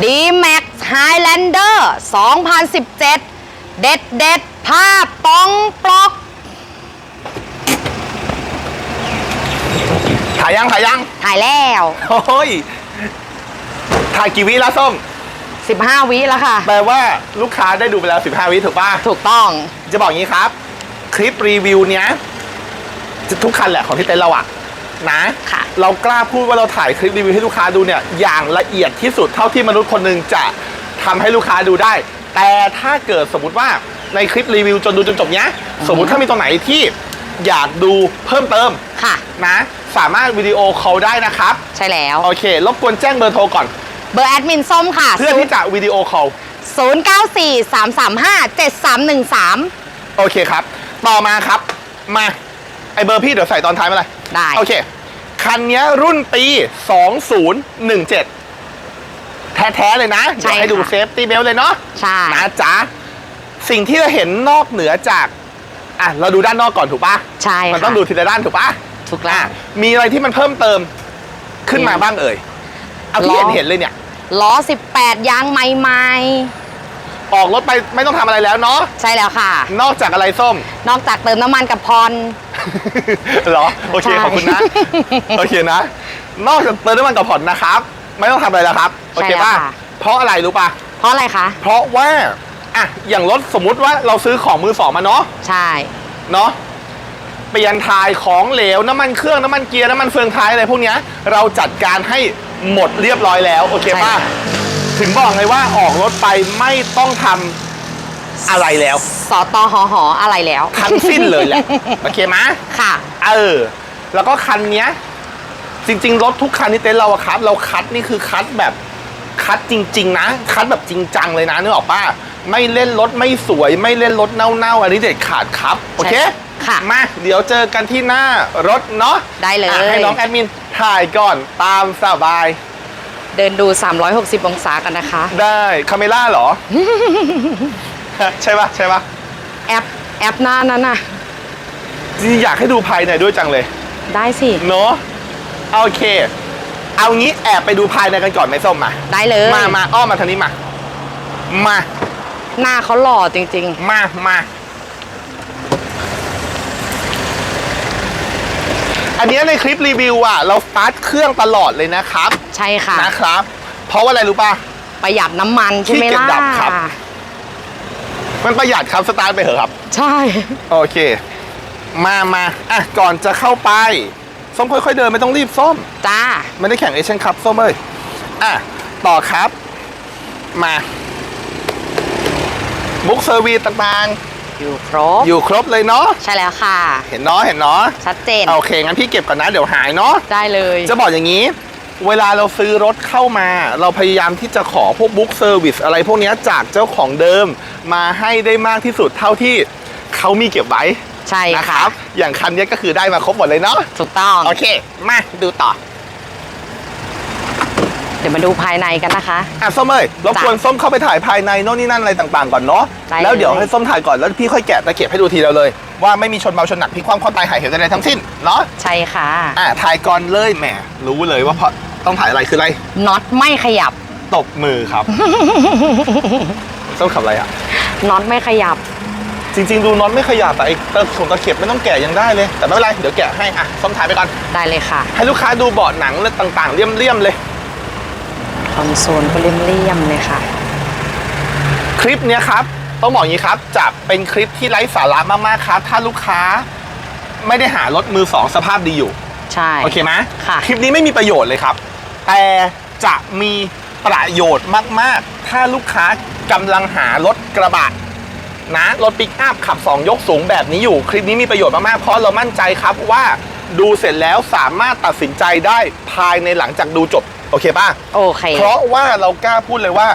D-Max Highlander 2017 เด็ดเด็ดๆภาพปองปลอกถ่ายยังถ่ายยัง ถ่ายแล้ว โอ้ยถ่ายกี่วิแล้วส้ม 15 วิแล้วค่ะ แปลว่าลูกค้าได้ดูไปแล้ว 15 วิถูกป่ะ ถูกต้อง จะบอกงี้ครับ คลิปรีวิวเนี้ยจะทุกคันแหละของที่เต็นท์เราอะ นะ ค่ะเรากล้าพูดว่าเราถ่ายคลิปรีวิวให้ลูกค้าดูเนี่ยอย่างละเอียดที่สุดเท่าที่มนุษย์คนหนึ่งจะทำให้ลูกค้าดูได้ แต่ถ้าเกิดสมมติว่าในคลิปรีวิวจนดูจนจบเนี้ย สมมติถ้ามีตรงไหนที่อยากดูเพิ่มเติมค่ะ นะ สามารถวิดีโอคอลได้นะครับ ใช่แล้ว โอเครบกวนแจ้งเบอร์โทรก่อน เบอร์แอดมินส้มค่ะ เพื่อที่จะวิดีโอคอล 0943357313 โอเคครับ ต่อมาครับ มา ไอเบอร์พี่เดี๋ยวใส่ตอนท้ายมาเลยได้ โอเค คันเนี้ยรุ่นปี 2017 แท้ๆเลยนะใช่เดี๋ยวให้ดูค่ะ เซฟตี้เบลเลยเนาะ ใช่ นะจ๊ะ สิ่งที่เราเห็นนอกเหนือจากอะเราดูด้านนอกก่อนถูกปะใช่มันค่ะต้องดูทีละด้านถูกปะถูกแล้อะว มีอะไรที่มันเพิ่มเติมขึ้นมามี บ้างเอ่ยเอาที่ล้เห็อนเห็นเลยเนี่ย ล้อ 18 ยางใหม่ออกรถไปไม่ต้องทำอะไรแล้วเนาะๆใช่แล้วค่ะ นอกจากอะไรส้ม นอกจากเติมน้ำมันกับพร เหรอ โอเคใช่ขอบคุณนะ โอเคนะ นอกจากเติมน้ำมันกับผ่อนนะครับ ไม่ต้องทำอะไรแล้วครับ โอเคป่ะใช่แล้วค่ะ เพราะอะไรรู้ป่ะ เพราะอะไรคะ เพราะว่าอะอย่างรถสมมุติว่าเราซื้อของมือสองมาเนาะ ใช่ เนาะเปลี่ยนถ่ายของเหลวน้ำมันเครื่องน้ำมันเกียร์น้ำมันเฟืองท้ายอะไรพวกเนี้ยเราจัดการให้หมดเรียบร้อยแล้ว โอเคป่ะ ถึงบอกไงว่าออกรถไปไม่ต้องทำ อะไรแล้วสตหหอะไรแล้วทั้งสิ้นเลยแหละโอเคไหมค่ะ เออ แล้วก็คันเนี้ย จริง ๆ รถทุกคันที่เต็นท์เราอะครับ เราคัดนี่คือคัดแบบคัดจริง ๆ นะ คัดแบบจริงจังเลยนะนึกออกป่ะไม่เล่นรถไม่สวย ไม่เล่นรถเน่าๆอันนี้เด็ดขาดครับ โอเคค่ะมาเดี๋ยวเจอกันที่หน้ารถเนาะได้เลยอะให้น้องแอดมินถ่ายก่อนตามสบาย เดินดู 360 องศากันนะคะ ได้คาเมล่าเหรอ ใช่ปะใช่ปะแอปแอปหน้านั้นน่ะ จริงๆอยากให้ดูภายในด้วยจังเลย ได้สิ เนาะโอเค เอางี้แอบไปดูภายในกันก่อนไหมส้มมา ได้เลยมามาอ้อมมาทางนี้มา มา หน้าเขาหล่อจริง มามา อันเนี้ยในคลิปรีวิวอะ เราสตาร์ทเครื่องตลอดเลยนะครับ ๆ ใช่ค่ะ นะครับ เพราะว่าอะไรรู้ป่ะ ประหยัดน้ำมันใช่ไหมขี้เกียจล่ะดับครับ มันประหยัดครับสตาร์ทไปเถอะครับ ใช่ โอเค มามาอะก่อนจะเข้าไป ส้มค่อยๆเดินไม่ต้องรีบส้ม จ้า ไม่ได้แข่งเอเชียนคัพส้มเอ้ยอะต่อครับ มาบุ๊กเซอร์วีต่างอยู่ครบ ๆ อยู่ครบเลยเนาะใช่แล้วค่ะ เห็นเนาะเห็นเนาะชัดเจน โอเคงั้นพี่เก็บก่อนนะเดี๋ยวหายเนาะ ได้เลย จะบอกอย่างนี้ เวลาเราซื้อรถเข้ามา เราพยายามที่จะขอพวกบุ๊กเซอร์วิสอะไรพวกเนี้ยจากเจ้าของเดิมมาให้ได้มากที่สุดเท่าที่เขามีเก็บไว้ใช่นะคค่ะรับ อย่างคันเนี้ยก็คือได้มาครบหมดเลยเนาะถูกต้อง โอเค มาดูต่อเดี๋ยวมาดูภายในกันนะคะ อะส้มเอ้ยรบกวนส้มเข้าไปถ่ายภายในโน่นนี่นั่นอะไรต่างๆก่อนเนาะได้แล้วเดี๋ยวเลย ให้ส้มถ่ายก่อนแล้วพี่ค่อยแกะตะเกียบให้ดูทีเดียวเลย ว่าไม่มีชนเบาชนหนักพี่ความข้อตายหายเหวใดๆทั้งสิ้นเนาะ ใช่ค่ะ อะถ่ายก่อนเลยแหมรู้เลยว่าเพราะ ต้องถ่ายอะไรคืออะไรน็อตไม่ขยับ ตบมือครับส้มขับอะไรอะน็อตไม่ขยับ จริง ๆ ดูน็อตไม่ขยับแต่ไอ้ตะขงตะเข็บไม่ต้องแกะยังได้เลย แต่ไม่เป็นไรเดี๋ยวแกะให้อะส้มถ่ายไปก่อนได้เลยค่ะ ให้ลูกค้าดูเบาะหนังและต่างๆเลี่ยมๆเลยคอนโซลก็เลี่ยมๆเลยค่ะ คลิปเนี้ยครับ ต้องบอกอย่างนี้ครับจะเป็นคลิปที่ไร้สาระมากๆครับ ถ้าลูกค้าไม่ได้หารถมือสองสภาพดีอยู่ ใช่ โอเคไหมค่ะ คลิปนี้ไม่มีประโยชน์เลยครับ แต่จะมีประโยชน์มาก ๆ ถ้าลูกค้ากำลังหารถกระบะนะรถปิกอัพขับ 2 ยกสูงแบบนี้อยู่ คลิปนี้มีประโยชน์มาก ๆ เพราะเรามั่นใจครับว่าดูเสร็จแล้วสามารถตัดสินใจได้ภายในหลังจากดูจบ โอเคป่ะ โอเค เพราะว่าเรากล้าพูดเลยว่า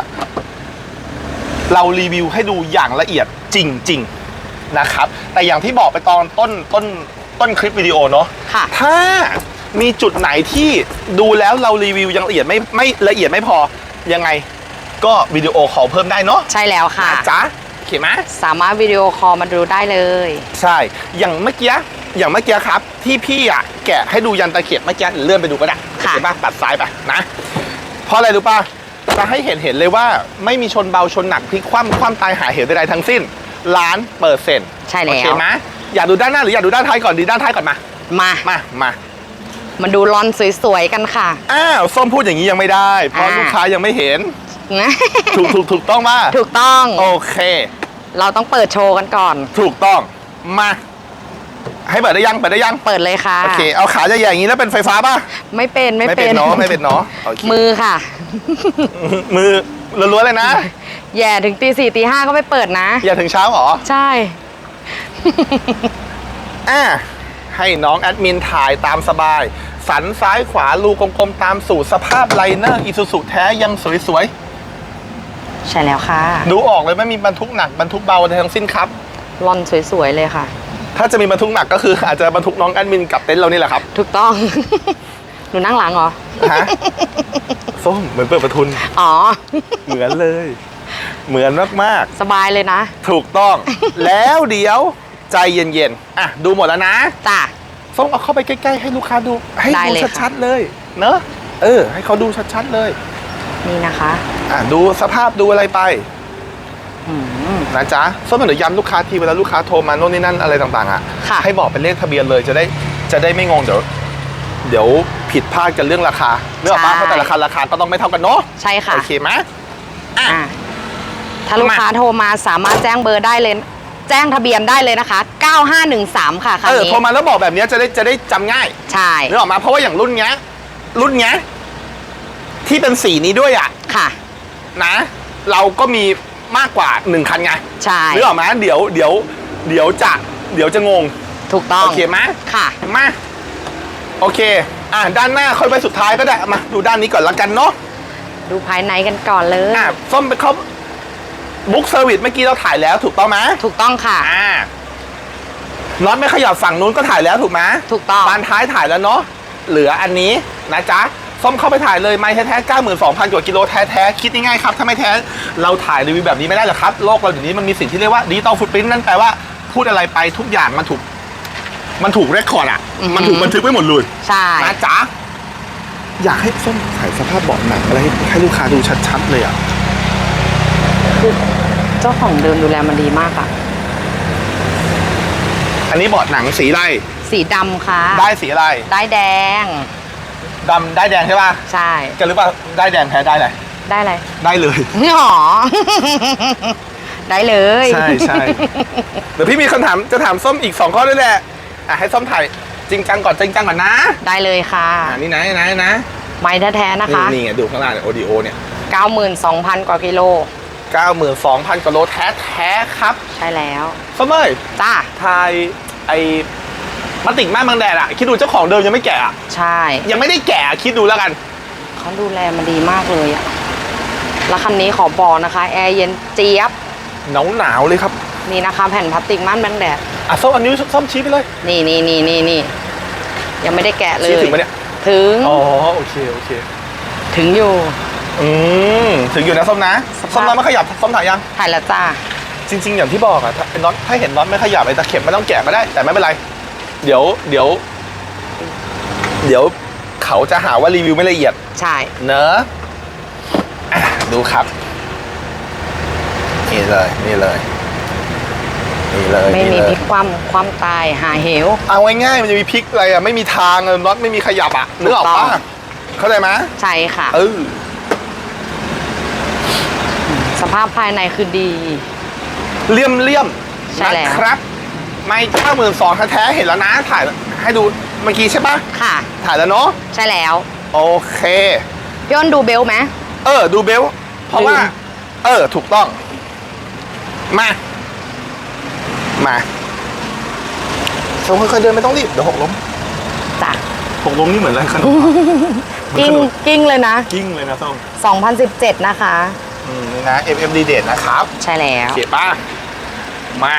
เรารีวิวให้ดูอย่างละเอียดจริง ๆ นะครับ แต่อย่างที่บอกไปตอนต้นต้นต้นคลิปวิดีโอเนาะค่ะถ้า มีจุดไหนที่ดูแล้วเรารีวิวยังละเอียดไม่ไม่ละเอียดไม่พอยังไง ก็วิดีโอขอเพิ่มได้เนาะใช่แล้วค่ะ นะจ๊ะโอเคไหม สามารถวิดีโอคอลมาดูได้เลย ใช่ อย่างเมื่อกี้ อย่างเมื่อกี้ครับ ที่พี่อะแกะให้ดูยันตะเข็บเมื่อกี้เลื่อนไปดูก็ได้ค่ะ เห็นป่ะตัดซ้ายไปนะ เพราะอะไรรู้ป่ะ จะให้เห็นเห็นเลยว่าไม่มีชนเบาชนหนักพลิกคว่ำคว่ำตายหาเหวใดๆทั้งสิ้นล้านเปอร์เซ็นต์ใช่โอแล้เควไหมอยากดูด้านหน้าหรืออยากดูด้านท้ายก่อนดีด้านท้ายก่อนมา มา มา มา มาดูลอนสวยๆกันค่ะ อ้าวส้มพูดอย่างนี้ยังไม่ได้ เพราะอ่า ลูกค้ายังไม่เห็น นะถูกถูกถูกต้องมาถูกต้อง โอเค เราต้องเปิดโชว์กันก่อน ถูกต้องมา ให้เปิดได้ยังเปิดได้ยังเปิดเลยค่ะ โอเค เอาขาใหญ่ๆอย่างนี้แล้วเป็นไฟฟ้าป่ะไม่เป็นไม่ไม่เป็เป็นนเนาะไม่เป็นเนาะโอเคมือค่ะ มือล้วนๆเลยนะ แย่ถึงตีสี่ตีห้าก็ไม่เปิดนะ อย่าถึงเช้าเหรอ ใช่ อะ ให้น้องแอดมินถ่ายตามสบาย สันซ้ายขวารูกลมๆตามสูตรสภาพไลเนอร์อีซูซูแท้ยังสวยใช่แล้วค่ะ ๆ ดูออกเลยไม่มีบรรทุกหนักบรรทุกเบาใดทั้งสิ้นครับ ลอนสวย ๆ เลยค่ะ ถ้าจะมีบรรทุกหนักก็คืออาจจะบรรทุกน้องแอดมินกับเต็นท์เรานี่แหละครับ ถูกต้อง หนูนั่งหลังเหรอ ฮะ ส้มเหมือนเปิดประทุน อ๋อ เหมือนเลย เหมือนมากสบายเลยนะ ๆ ถูกต้อง แล้วเดี๋ยว ใจเย็นๆ อะ ดูหมดแล้วนะจ้ะ ส้มเอาเข้าไปใกล้ๆ ให้ลูกค้าดู ให้ได้ดูเลยค่ะ ชัดๆเลย เนอะเออ ให้เขาดูชัดๆเลย นี่นะคะอะ ดูสภาพดูอะไรไป อืม นะจ๊ะส้มเดี๋ยวย้ำลูกค้าทีเวลาลูกค้าโทรมาโน่นนี่นั่นอะไรต่างๆอะ ค่ะ ให้บอกเป็นเลขทะเบียนเลยจะได้จะได้ไม่งงเดี๋ยว เดี๋ยวผิดพลาดกันเรื่องราคาเรื่องป้าเพราะแต่ละคันราคาก็ต้องไม่เท่ากันเนาะใช่ค่ะโอเคไหม อะ อะถ้าลูกค้าโทรมาสามารถแจ้งเบอร์ได้เลย แจ้งทะเบียนได้เลยนะคะ 9513 ค่ะคันเออนี้โทรมาแล้วบอกแบบเนี้ยจะได้จะได้จำง่ายใช่นึกออกมาเพราะว่าอย่างรุ่นเนี้ย รุ่นเนี้ย ที่เป็นสีนี้ด้วยอะ ค่ะ นะ เราก็มีมากกว่าหนึ่งคันไงใช่ นึกออกมาเดี๋ยวเดี๋ยวเดี๋ยวจะเดี๋ยวจะงง ถูกต้องโอเคไหมค่ะ มา โอเค อะด้านหน้าค่อยไปสุดท้ายก็ได้มาดูด้านนี้ก่อนละกันเนาะดูภายในกันก่อนเลย อะส้มไปเขา บุ๊กเซอร์วิสเมื่อกี้เราถ่ายแล้วถูกต้องไหมถูกต้องค่ะ อ่าน็อตไม่ขยับฝั่งนู้นก็ถ่ายแล้วถูกไหมถูกต้องบานท้ายถ่ายแล้วเนาะเหลืออันนี้นะจ๊ะส้มเข้าไปถ่ายเลยไม้แท้ๆ92,000กว่ากิโลแท้ๆคิดง่ายๆครับ ถ้าไม่แท้เราถ่ายรีวิวแบบนี้ไม่ได้หรอกครับ โลกเราเดี๋ยวนี้มันมีสิ่งที่เรียกว่าดิจิตอลฟุตปรินนั่นแปลว่าพูดอะไรไปทุกอย่างมันถูก มันถูกเรคคอร์ดอะอือหือมันถูกบันทึกไว้หมดเลยใช่นะจ๊ะอยากให้ส้มถ่ายสภาพเบาะหนังอะไรให้ให้ลูกค้าดูชัดๆเลยอะคือเจ้าของเดิมดูแลมันดีมากอะอันนี้เบาะหนังสีอะไรสีดำค่ะ ได้สีอะไรได้แดง ดำได้แดงใช่ป่ะใช่กันหรือเปล่าได้แดงแพ้ได้อะไรได้อะไรได้เลย หรอ ได้เลยใช่ใช่ เดี๋ยวพี่มีคำถามจะถามส้มอีก 2 ข้อด้วยแหละอะให้ส้มถ่ายจริงจังก่อนจริงจังก่อนนะได้เลยค่ะ อ่านี่นะนี่นะนี่นะไม้แท้ๆนะคะ นี่ไงดูข้างล่างเนี่ยโอดีโอเนี่ย 92,000 กว่ากิโล 92,000กิโลแท้แท้ๆครับใช่แล้วส้มเอ้ยจ้าถ่ายไอ้มาติกม่านบางแดดอะคิดดูเจ้าของเดิมยังไม่แกะอะใช่ ยังไม่ได้แกะอะคิดดูแล้วกัน เขาดูแลมันดีมากเลยอะแล้วคันนี้ขอบอกนะคะ แอร์เย็นเจี๊ยบ หนาวหนาวๆเลยครับนี่นะคะ แผ่นพลาสติกม่านบังแดด อะส้มอันนี้วส้มชี้ไปเลย นี่นี่นี่นี่นี่ยังไม่ได้แกะเลยชี้ถึงไหมเนี่ย ถึง อ๋อ โอเค โอเค ถึงอยู่ อืมถึงอยู่นะส้มนะสภาพส้มน้ำไม่ขยับส้มถ่ายยังถ่ายแล้วจ้าจริง ๆ อย่างที่บอกอะถ้าไอ้น็อตถ้าเห็นน็อตไม่ขยับไอ้ตะเข็บไม่ต้องแกะก็ได้ แต่ไม่เป็นไร เดี๋ยวเดี๋ยว เดี๋ยวเขาจะหาว่ารีวิวไม่ละเอียด ใช่เนอะอะดูครับ นี่เลย นี่เลย นี่เลยไม่มีนี่พเลลิยกความความตายหาเหว เอาง่ายๆมันจะมีพลิกอะไรอะไม่มีทางอะน็อตไม่มีขยับอะนึกออกถูกต้ปะอง เข้าใจไหมใช่ค่ะ เออ สภาพภายในคือดี เลี่ยมเลี่ยมใช่แล้ว นะครับ ไม่เก้าหมื่นสองแท้ๆเห็นแล้วนะถ่ายให้ดูเมื่อกี้ใช่ปะค่ะ ถ่ายแล้วเนาะใช่แล้วโอเค พี่อ้นดูเบลไหม เออ ดูเบลต์เพราะว่า ลืม เออ ถูกต้อง มา มาส้มค่อยๆเดินไม่ต้องรีบ เดี๋ยวหกล้มจ้ะหกล้มนี่เหมือนอะไรขนม มันกิ้ขงนมกิ้งเลยนะ กิ้งเลยนะส้ม2017 นะคะอืม นี่นะ FMD เดทนะครับใช่แล้วโอเคป้ามา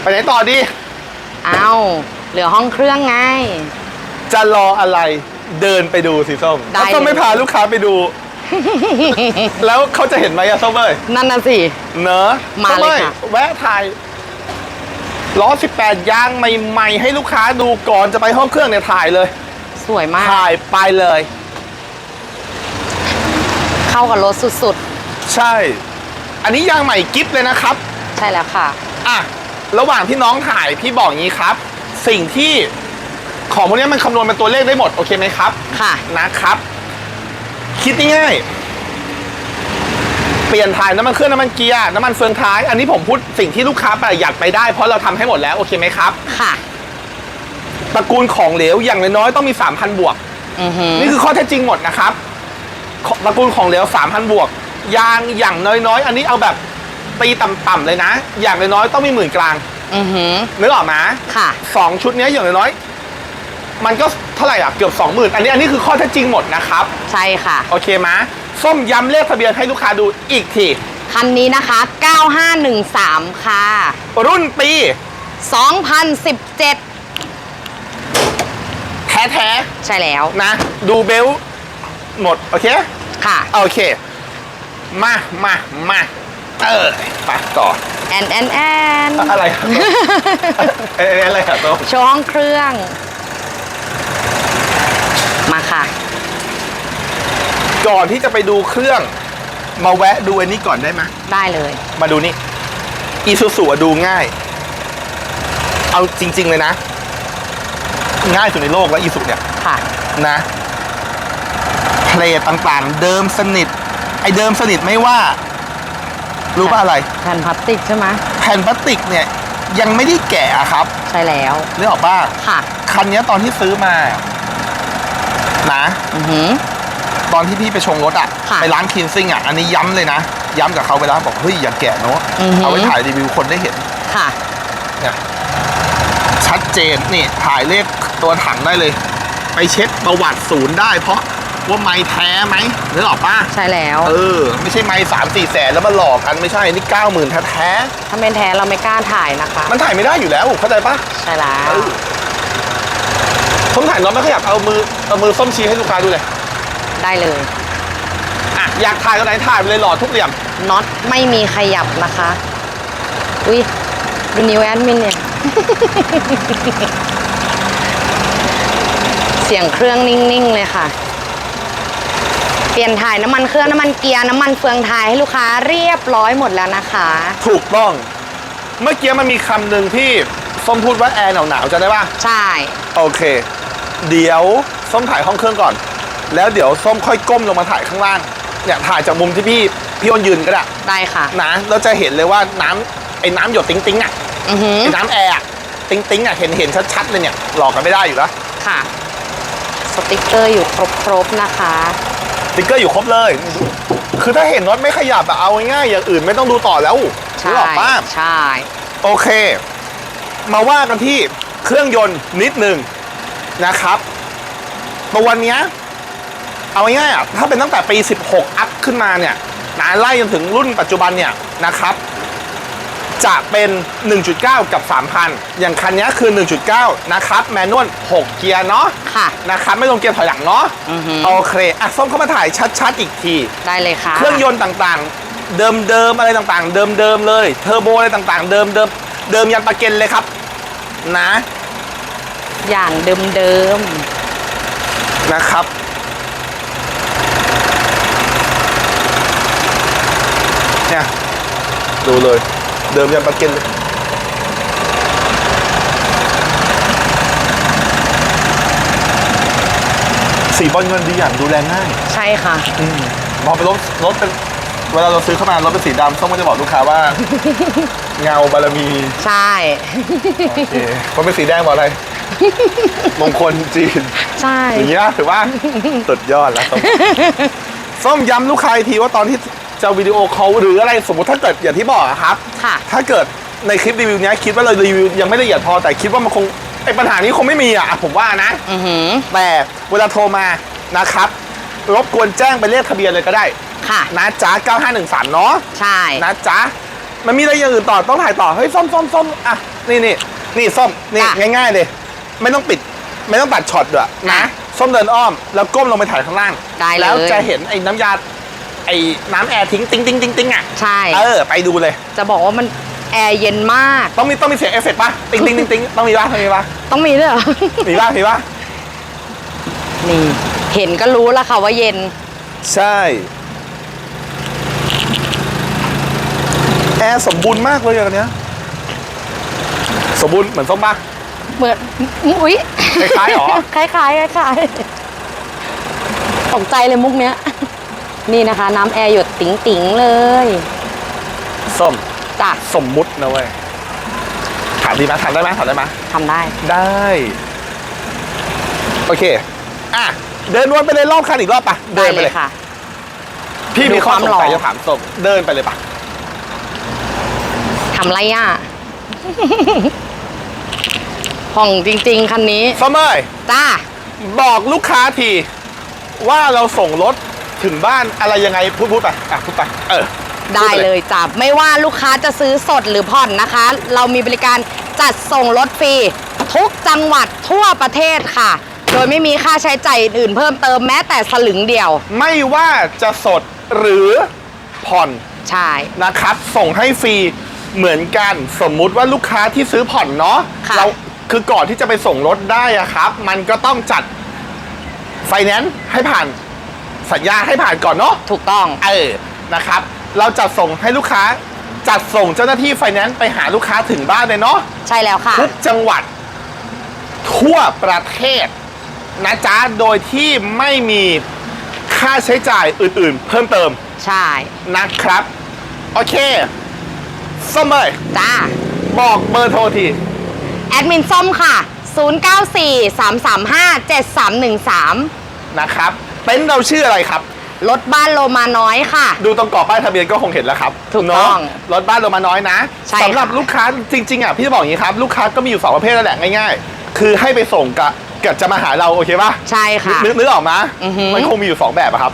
ไปไหนต่อดี เอาเหลือห้องเครื่องไง จะรออะไรเดินไปดูสิส้มได้ถ้าส้มเลย ไม่พาลูกค้าไปดู แล้วเขาจะเห็นไหมอะส้มเอ้ยนั่นน่ะสิ เนอะมาเลยค่ะแวะถ่ายล้อ 18 ยางใหม่ ๆ ให้ลูกค้าดูก่อนจะไปห้องเครื่องเนี่ยถ่ายเลย สวยมาก ถ่ายไปเลย เข้ากับรถสุดใช่ อันนี้ยางใหม่กิฟเลยนะครับ ๆ ใช่แล้วค่ะ อะ ระหว่างที่น้องถ่ายพี่บอกอย่างนี้ครับ สิ่งที่ของพวกนี้มันคำนวณเป็นตัวเลขได้หมด โอเคไหมครับ ค่ะ นะครับ คิดง่ายๆเปลี่ยนถ่ายน้ำมันเครื่องน้ำมันเกียร์น้ำมันเฟืองท้าย อันนี้ผมพูดสิ่งที่ลูกค้าประหยัดไปได้เพราะเราทำให้หมดแล้ว โอเคไหมครับ ค่ะ ตระกูลของเหลวอย่างน้อยๆต้องมี 3,000 บวก อือหือนี่คือข้อเท็จจริงหมดนะครับของ ตระกูลของเหลว3,000 บวก ยางอย่างน้อยๆ อันนี้เอาแบบตีต่ำๆเลยนะ อย่างน้อยๆต้องมีหมื่นกลางอือหือ นึกออกไหมค่ะ สองชุดเนี้ยอย่างน้อยๆมันก็เท่าไหร่อะเกือบ20,000อันนี้อันนี้คือข้อเท็จจริงหมดนะครับ ใช่ค่ะ โอเคไหมส้มย้ำเลขทะเบียนให้ลูกค้าดูอีกที คันนี้นะคะ 9513 ค่ะ รุ่นปี 2017 แท้ใช่แล้วๆนะ ดูเบลต์ หมด โอเค ค่ะ โอเค มามามาเออไปต่อ แอนแอนแอนอะไรครับเอ๊ะอะไรครับโตะโชว์ห้องเครื่อง มาค่ะ ก่อนที่จะไปดูเครื่อง มาแวะดูอันนี้ก่อนได้ไหมได้เลย มาดูนี่อีซูซูดูง่าย เอาจริง ๆ เลยนะ ง่ายสุดในโลกแล้วอีซูเนี่ยค่ะนะ เพลทต่างๆ เดิมสนิท ไอเดิมสนิทไม่ว่า รู้ป่ะอะไรแผ่นพลาสติกใช่ไหมแผ่นพลาสติกเนี่ยยังไม่ได้แกะอะครับใช่แล้ว นึกออกป่ะค่ะ คันเนี้ยตอนที่ซื้อมา นะ อือหือ ตอนที่พี่ไปชงรถอะค่ะไปร้านคินซิ่งอะอันนี้ย้ำเลยนะ ย้ำกับเขาไปแล้วบอกเฮ้ยอย่าแกะเนาะอือหือ เอาไว้ถ่ายรีวิวคนได้เห็น ค่ะ เนี่ยชัดเจนนี่ถ่ายเลขตัวถังได้เลย ไปเช็คประวัติศูนย์ได้เพราะ ว่าไม้แท้ไหมนึกออกป่ะใช่แล้ว เออ ไม่ใช่ไม้สามสี่แสนแล้วมาหลอกกันไม่ใช่นี่เก้าหมื่นแท้ถ้าเป็นแท้เราไม่กล้าถ่ายนะคะ ๆมันถ่ายไม่ได้อยู่แล้วเข้าใจป่ะใช่แล้ว เออผมถ่ายน้องไม่ขยับเอามือเอามือส้มชี้ให้ลูกค้าดูเลยได้เลย อะอยากถ่ายก็ไหนถ่ายไปเลยหล่อทุกเหลี่ยมน็อตไม่มีขยับนะคะ อุ้ยดูนิ้วแอดมินเนี่ย เสียงเครื่องนิ่ง ๆ เลยค่ะ เปลี่ยนถ่ายน้ำมันเครื่องน้ำมันเกียร์น้ำมันเฟืองท้ายให้ลูกค้าเรียบร้อยหมดแล้วนะคะ ถูกต้อง เมื่อกี้มันมีคำหนึ่งที่ส้มพูดว่าแอร์หนาวๆจะได้ป่ะ ใช่ โอเค เดี๋ยวส้มถ่ายห้องเครื่องก่อน แล้วเดี๋ยวส้มค่อยก้มลงมาถ่ายข้างล่างเนี่ยถ่ายจากมุมที่พี่พี่อ้นยืนก็ได้ได้ค่ะนะเราจะเห็นเลยว่าน้ำไอ้น้ำหยดติ๊งติ๊งๆอะอือหือไอ้น้ำแอร์อะติ๊งติ๊งๆอะเห็นเห็นชัดๆเลยเนี่ยหลอกกันไม่ได้อยู่แล้วค่ะ สติกเกอร์อยู่ครบๆนะคะ สติ๊กเกอร์อยู่ครบเลย คือถ้าเห็นรถไม่ขยับอะเอาง่ายๆอย่างอื่นไม่ต้องดูต่อแล้วใช่นึกออกปะใช่ โอเค มาว่ากันที่เครื่องยนต์นิดหนึ่งนะครับตัวเนี้ยเอาง่ายๆอะถ้าเป็นตั้งแต่ปี 16 อัพขึ้นมาเนี่ยนะไล่จนถึงรุ่นปัจจุบันเนี่ยนะครับ จะเป็น 1.9 กับ 3,000 อย่างคันนี้คือ 1.9 นะครับ แมนนวล6 เกียร์เนาะค่ะ นะครับไม่ลงเกียร์ถอยหลังเนาะอือหือโอเคอะส้มเข้ามาถ่ายชัดๆอีกที ได้เลยค่ะ เครื่องยนต์ต่างๆ เดิมๆอะไรต่างๆ เดิมๆเลย เทอร์โบอะไรต่างๆ เดิมๆเดิมยันปะเกนเลยครับ นะ อย่างเดิมนะครับ เนี่ย ดูเลย เดิมยันปะเกนเลยสีบอลเงินดีอย่างดูแลง่ายๆใช่ค่ะพอเป็นรถรถเป็นเวลาเราซื้อเข้ามารถเป็นสีดำส้มก็จะบอกลูกค้าว่า เงาบารมีใช่ โอเคพอเป็นสีแดงบอกอะไร มงคลจีน ใช่ อย่างเงี้ยถือว่า สุดยอดแล้วส้ม ส้มย้ำลูกค้าอีกทีว่าตอนที่ จะวิดีโอคอลหรืออะไรสมมติถ้าเกิดอย่างที่บอกอะครับค่ะถ้าเกิดในคลิปรีวิวเนี้ยคิดว่าเรารีวิวยังไม่ละเอียดพอแต่คิดว่ามันคงไอปัญหานี้คงไม่มีอะผมว่านะ อือหือแต่เวลาโทรมานะครับ รบกวนแจ้งไปเลขทะเบียนเลยก็ได้ ค่ะ นะจ๊ะ9513 เนาะใช่ นะจ๊ะ มันมีอะไรอย่างอื่นต่อต้องถ่ายต่อ เฮ้ยส้มส้มส้มอะ นี่นี่นี่ส้ม นี่ จ้ะง่ายๆเลย ไม่ต้องปิด ไม่ต้องตัดช็อตด้วยนะ อะส้มเดินอ้อม แล้วก้มลงไปถ่ายข้างล่าง ได้เลย แล้วจะเห็นไอ้น้ำยา ไอ้น้ำแอร์ทิ้งติ้งติ้งติ้งติ้งอะใช่ เออไปดูเลย จะบอกว่ามันแอร์เย็นมาก ต้องมีต้องมีเสียงเอฟเฟกต์ป่ะติ้งติ้งติ้งติ้งต้องมีป่ะต้องมีป่ะต้องมีเลยหรอ มีป่ะมีป่ะนี่ เห็นก็รู้แล้วค่ะว่าเย็น ใช่ แอร์สมบูรณ์มากเลยอย่างเนี้ย สมบูรณ์เหมือนส้มป่ะ เหมือน อุ๊ย คล้ายๆหรอ คล้ายๆคล้ายๆตกใจเลยมุกเนี้ย นี่นะคะ น้ำแอร์หยดติ๋งติ๋งๆเลย ส้มจ้ะสมมุตินะเว้ยถามดีไหมถามได้ไหมถามได้ไหมทำได้ ได้ โอเค อะ เดินวนไปเลยรอบคันอีกรอบปะเดินไปเลยค่ะ พี่มีข้อสงสัยดูความหล่อจะถามส้มเดินไปเลยปะทำไรอะผ่องจริง ๆ คันนี้ส้มเอ้ยจ้าบอกลูกค้าทีว่าเราส่งรถ ถึงบ้านอะไรยังไงพูดพูดไปอะพูดไปเออได้เลยจ้ะไม่ว่าลูกค้าจะซื้อสดหรือผ่อนนะคะ เรามีบริการจัดส่งรถฟรีทุกจังหวัดทั่วประเทศค่ะ โดยไม่มีค่าใช้จ่ายอื่นๆเพิ่มเติมแม้แต่สลึงเดียว ไม่ว่าจะสดหรือผ่อนใช่ นะครับ ส่งให้ฟรีเหมือนกันสมมุติว่าลูกค้าที่ซื้อผ่อนเนาะค่ะ เราคือก่อนที่จะไปส่งรถได้อะครับ มันก็ต้องจัดไฟแนนซ์ให้ผ่าน สัญญาให้ผ่านก่อนเนาะถูกต้อง เออนะครับ เราจัดส่งให้ลูกค้าจัดส่งเจ้าหน้าที่ไฟแนนซ์ไปหาลูกค้าถึงบ้านเลยเนาะใช่แล้วค่ะ ทุกจังหวัด ทั่วประเทศ นะจ๊ะ โดยที่ไม่มีค่าใช้จ่ายอื่นๆ เพิ่มเติมใช่ นะครับ โอเคสมเมย์จ้า บอกเบอร์โทรที แอดมินส้มค่ะ 0943357313 นะครับ เป็นเราชื่ออะไรครับ รถบ้านโลมาน้อยค่ะ ดูตรงกรอบป้ายทะเบียนก็คงเห็นแล้วครับถูกต้องเนะรถบ้านเรามาน้อยนะใช่สำหรับค่ะลูกค้าจริง ๆอะพี่จะบอกอย่างนี้ครับ ลูกค้าก็มีอยู่สองประเภทนั่นแหละง่าย ๆ คือให้ไปส่งกับกับจะมาหาเราโอเคป่ะ ใช่ค่ะ นึกนึกออกมาอือหือ มันคงมีอยู่สองแบบอะครับ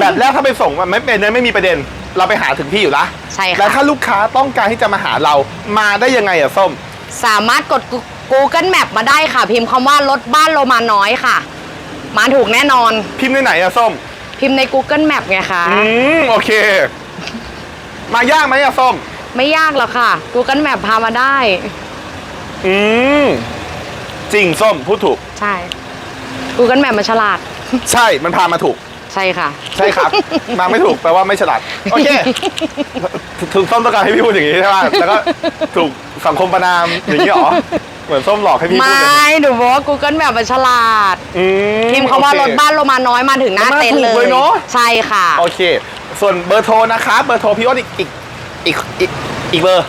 แบบแรกถ้าไปส่งมันไม่เป็นไม่มีประเด็น เราไปหาถึงที่อยู่ละใช่ค่ะแล้วถ้าลูกค้าต้องการที่จะมาหาเรามาได้ยังไงอะส้ม สามารถกด Google Map มาได้ค่ะ พิมพ์คำว่ารถบ้านโลมาน้อยค่ะ มาถูกแน่นอน พิมพ์ในไหนอะส้ม พิมพ์ใน Google Map ไงคะ อืม โอเค มายากไหมอะส้ม ไม่ยากหรอกค่ะ Google Map พามาได้ อืม จริงส้มพูดถูก ใช่ Google Map มันฉลาด ใช่มันพามาถูก ใช่ค่ะ ใช่ครับ มาไม่ถูกแปลว่าไม่ฉลาด โอเคถูกส้มต้องการให้พี่พูดอย่างนี้ใช่ไหมแล้วก็ถูกสังคมประนามอย่างนี้เหรอ เหมือนส้มหลอกให้พี่ไมพูดเลย่หนูบอกว่า Google Map มันฉลาดอืพิมพ์คำว่าโอ รถบ้านโลมาน้อยมาถึงหน้ามาเต็นท์ถูเลกเลยย เนอะ ใช่ค่ะ โอเค ส่วนเบอร์โทรนะครับเบอร์โทรพี่อ้นอีกอีกอีกอีกอีกเบอร์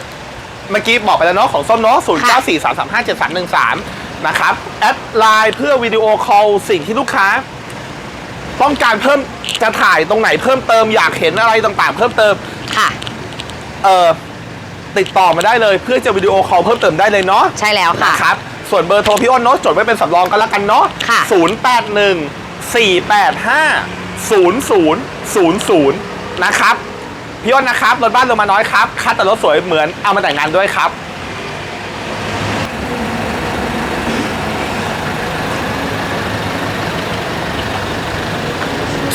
เมื่อกี้บอกไปแล้วเนาะของส้มเนาะ0 9 4 3 3 5 7 3 1 3นะครับ แอดไลน์เพื่อวิดีโอคอลสิ่งที่ลูกค้า ต้องการเพิ่มจะถ่ายตรงไหนเพิ่มเติมอยากเห็นอะไรต่างๆ เพิ่มเติม ค่ะ เอ่อ ติดต่อมาได้เลย เพื่อจะวิดีโอคอลเพิ่มเติมได้เลยเนาะใช่แล้วค่ะ นะครับส่วนเบอร์โทรพี่อ้นเนาะจดไว้เป็นสำรองกันละกันเนาะค่ะ 081 485 0000 นะครับพี่อ้นนะครับรถบ้านลงมาน้อยครับคัดแต่รถสวยเหมือนเอามาแต่งงานด้วยครับ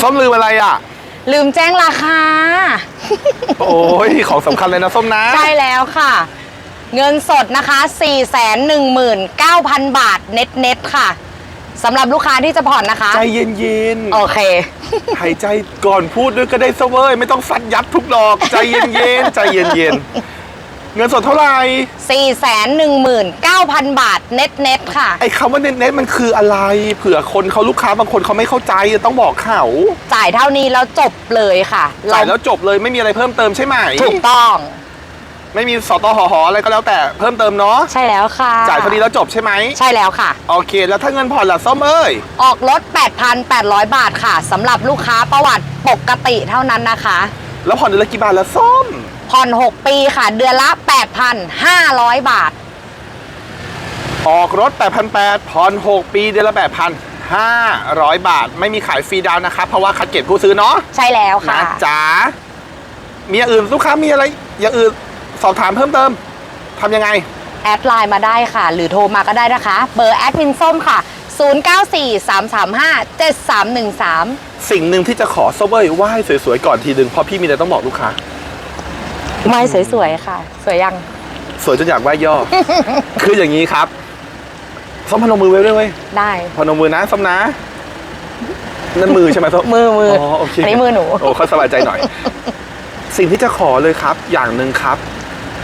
ส้มลืมอะไรอะ ลืมแจ้งราคา โอ้ยของสำคัญเลยนะส้มนะ ใช่แล้วค่ะ เงินสดนะคะ 419,000 บาทเน็ตเน็ตๆค่ะสำหรับลูกค้าที่จะผ่อนนะคะ ใจเย็นโอเค ๆ หายใจก่อนพูดด้วยก็ได้ซะเว้ยไม่ต้องซัดยับทุกดอก ใจเย็นๆ ใจเย็นๆ เงินสดเท่าไหร่419,000 บาทเน็ตเน็ตๆค่ะ ไอ้คำว่าเน็ตๆมันคืออะไร เผื่อคนเขาลูกค้าบางคนเขาไม่เข้าใจต้องบอกเขาจ่ายเท่านี้แล้วจบเลยค่ะจ่ายแล้วจบเลยไม่มีอะไรเพิ่มเติมใช่ไหมถูกต้อง ไม่มีสตหหอะไรก็แล้วแต่เพิ่มเติมเนาะใช่แล้วค่ะ จ่ายเท่านี้แล้วจบใช่ไหมใช่แล้วค่ะ โอเค แล้วถ้าเงินผ่อนล่ะส้มเอ้ยออกรถ 8,800 บาทค่ะสำหรับลูกค้าประวัติปกติเท่านั้นนะคะ แล้วผ่อนเดือนละกี่บาทละส้ม ผ่อน 6 ปีค่ะ เดือนละ 8,500 บาท ออกรถ 8,800ผ่อน 6 ปีเดือนละ 8,500 บาท ไม่มีขายฟรีดาวน์นะครับเพราะว่าคัดเกตผู้ซื้อเนาะใช่แล้วค่ะ นะจ๊ะมีอย่างอื่นลูกค้ามีอะไรอย่างอื่นสอบถามเพิ่มเติมทำยังไง แอดไลน์มาได้ค่ะ หรือโทรมาก็ได้นะคะ เบอร์แอดมินส้มค่ะ 0943357313 สิ่งหนึ่งที่จะขอส้มเอ้ยไหว้สวยๆ ก่อนทีหนึ่งเพราะพี่มีอะไรต้องบอกลูกค้า ไม่สวยๆค่ะ สวยยัง สวยจนอยากไหว้ย่อ คืออย่างนี้ครับส้มพนมมือไว้ด้วยเว้ยได้พนมมือนะส้มนะนั่นมือใช่ไหมส้มมือมืออ๋อโอเคอันนี้มือหนู โอ้เขาสบายใจหน่อย สิ่งที่จะขอเลยครับ อย่างหนึ่งครับ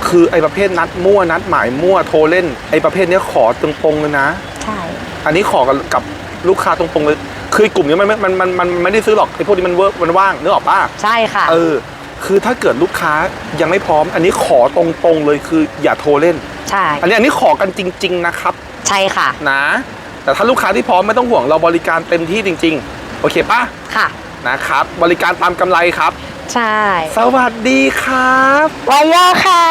คือไอ้ประเภทนัดมั่วนัดหมายมั่วโทรเล่นไอ้ประเภทเนี้ยขอตรงๆเลยนะ ใช่ อันนี้ขอกับกับลูกค้าตรงๆเลย คือกลุ่มนี้มันมันมันมันมันไม่ได้ซื้อหรอกไอ้พวกนี้มันเวิร์กมันว่างนึกออกป่ะใช่ค่ะ เออ คือถ้าเกิดลูกค้ายังไม่พร้อม อันนี้ขอตรงๆเลยคืออย่าโทรเล่น ใช่ อันนี้อันนี้ขอกันจริง ๆ นะครับ ใช่ค่ะ นะ แต่ถ้าลูกค้าที่พร้อมไม่ต้องห่วงเราบริการเต็มที่จริง ๆ โอเคป่ะค่ะ นะครับ บริการตามกำไรครับ ใช่ สวัสดีครับวายโยค่ะ